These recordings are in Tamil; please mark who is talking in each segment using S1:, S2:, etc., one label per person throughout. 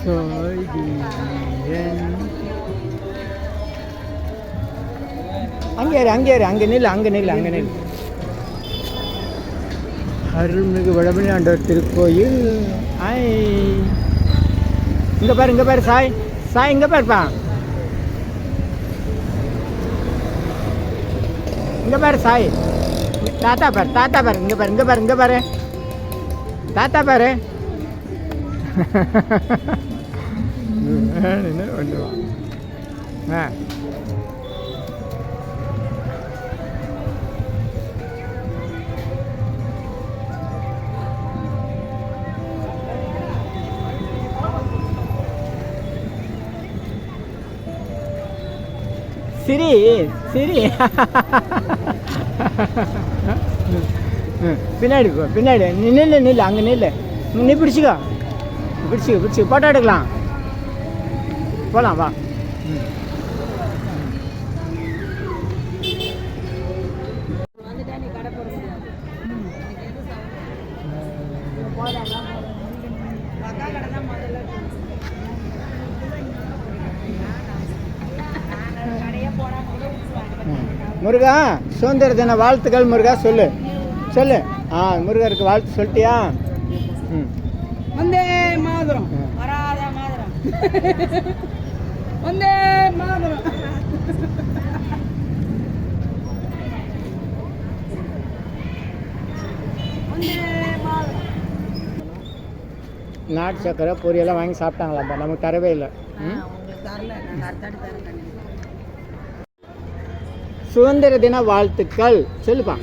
S1: சொல்கிறேன் அங்கே இரு அங்கே இரு அங்கே நில் அங்கே நில் அங்கே நில். அருள்மிகு வடமணி ஆண்டவர் திருக்கோயில். ஆய் இங்கே பாரு இங்கே பாரு சாய். சாய் இங்கே பாருப்பா. இங்கே பாரு சாய். தாத்தா பாரு தாத்தா பாரு இங்கே பாரு இங்கே பாரு இங்கே பாரு. தாத்தா பாரு. என்ன பண்ணுவான் ஆ சிரி சிரி. பின்னாடி போ பின்னாடி. நீ நில்லு நில்லு அங்கே நில்லு. நீ பிடிச்சிக்கோ. பிடிச்சி பிடிச்சி ஃபோட்டோ எடுக்கலாம். போகலாம் வா. முருகா சுதந்திர தின வாழ்த்துக்கள் முருகா சொல்லு. சொல்லு. ஆ முருகருக்கு வாழ்த்து சொல்லிட்டியா?
S2: மாதரம். வராத மாதரம். வந்தே மாதரம்.
S1: நாட்டு சக்கரை பொரியெல்லாம் வாங்கி சாப்பிட்டாங்களாப்பா நமக்கு தரவே இல்லை. சுதந்திர தின வாழ்த்துக்கள். சொல்லுப்பா.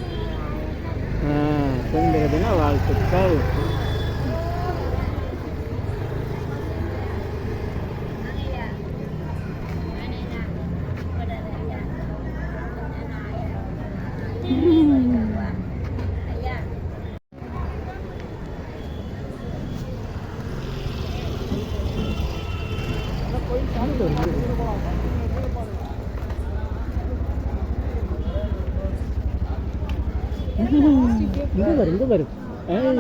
S1: சுதந்திர தின வாழ்த்துக்கள். இங்க வரு இங்க வரு ஏய்.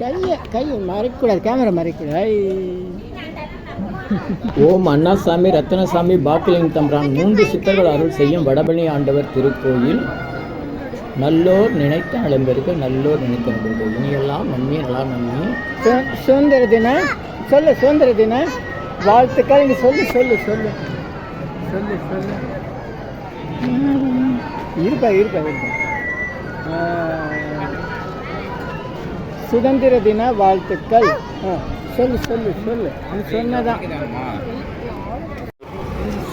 S1: கையை கையை மறைக்கக்கூடாது கேமரா மறைக்கக்கூடாது. ஐய்.
S3: ஓம் அண்ணாசாமி ரத்தினசாமி பாக்கிலிங் தம்பிரான் மூன்று சித்தர்கள் அருள் செய்யும் வடபழனி ஆண்டவர் திருக்கோயில். நல்லோர் நினைத்த நலம்பெருக்கு நல்லோர் நினைத்த நலம்பெருக்கு. இனியெல்லாம் நன்மை நல்லா நன்மை.
S1: சுதந்திர தின சொல்லு சுதந்திர தின வாழ்த்துக்கள் இங்க சொல்லு சொல்லு சொல்லு. சொல்லு சொல்லு. இருப்பா இருப்பா இருப்பா. சுதந்திர தின வாழ்த்துக்கள். சொல்லு சொல்லு சொல்லு. சொன்னதான்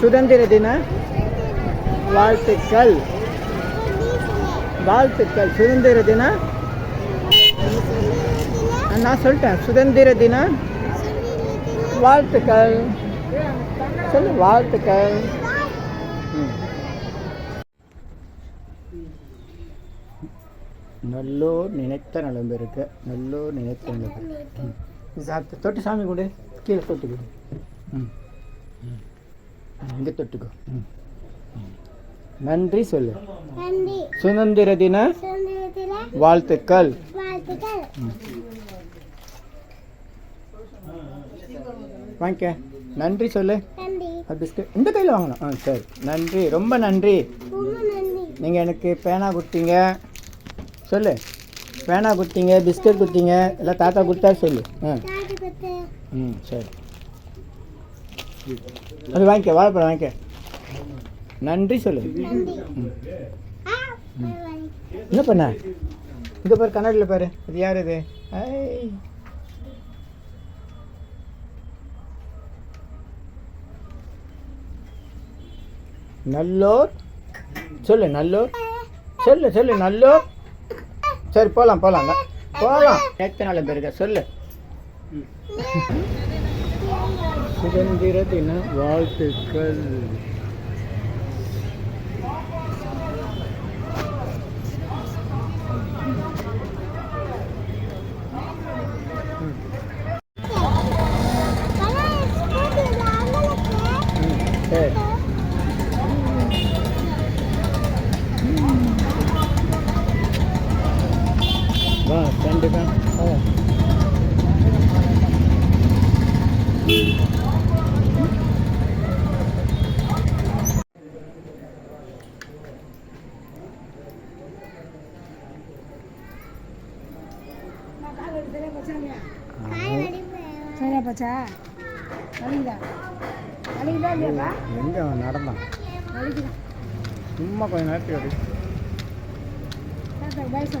S1: சுதந்திர தின வாழ்த்துக்கள். வாழ்த்துக்கள். சுதந்திர தின? நான் சொல்லிட்டேன். சுதந்திர தின வாழ்த்துக்கள். சொல்லு வாழ்த்துக்கள். நல்லோர் நினைத்த நலம் பெருக்க நல்லோர் நினைத்த நலம் பெருக்க சாப்பிட்டு தொட்டு சாமி கொடு கீழே தொட்டுக்கோ. ம். இங்கே தொட்டுக்கோ. நன்றி சொல்லு.
S4: நன்றி.
S1: சுதந்திர தின வாழ்த்துக்கள்.
S4: வாழ்த்துக்கள்.
S1: வாங்கிக்க. நன்றி சொல்லு. பிஸ்கட் இந்த கையில் வாங்கணும். ஆ சரி. நன்றி. ரொம்ப நன்றி. நீங்கள் எனக்கு பேனா கொடுத்தீங்க. சொல்லு. பேனா கொடுத்தீங்க பிஸ்கட் கொடுத்தீங்க எல்லாம் தாத்தா கொடுத்தா சொல்லு. ஆ. ம் சரி. அது வாங்கிக்க வாழைப்பழம் வாங்கிக்க. நன்றி சொல்லு. என்ன பண்ண? இங்கே பாரு கண்ணாடியில் பாரு. இது யார் இது? ஐ. நல்லோர். சொல்லு நல்லோர். சொல்லு சொல்லு நல்லோர். சரி போகலாம் போகலாம் போகலாம் எத்தனை நாள் பேருக்க? சொல்லு. சுதந்திர தின வாழ்த்துக்கள்.
S2: சரியா போச்சா வலிக்குதா? வலிக்குதா இல்லையாப்பா?
S4: எங்கே அவன் நடந்தான்?
S2: வலிக்குதா?
S4: சும்மா கொஞ்ச நேரத்துக்கு அப்படி
S2: தாத்தா வயசு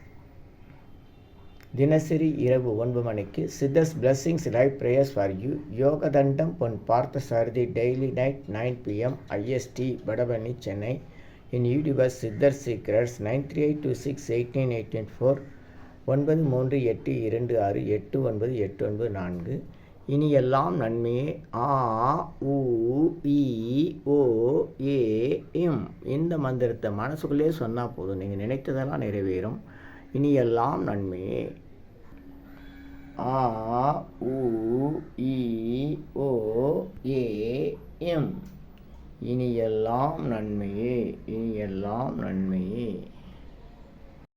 S1: தினசரி இரவு ஒன்பது மணிக்கு Siddhas blessings live prayers for you Yogathandam Pon Partha Sarathy daily night nine PM IST Vadapalani Chennai. In YouTuber Siddhar secrets nine three eight two six eighteen eighteen four ஒன்பது மூன்று எட்டு இரண்டு ஆறு எட்டு ஒன்பது எட்டு ஒன்பது நான்கு. இனி எல்லாம் நன்மையே. ஆ உ இ ஓ ஏ இம் இந்த மந்திரத்தை மனசுக்குள்ளே சொன்னால் போதும். நீங்கள் நினைத்ததெல்லாம் நிறைவேறும். இனி எல்லாம் நன்மையே ஆ உ இ ஓ ஏ எம். இனி எல்லாம் நன்மையே இனி எல்லாம் நன்மை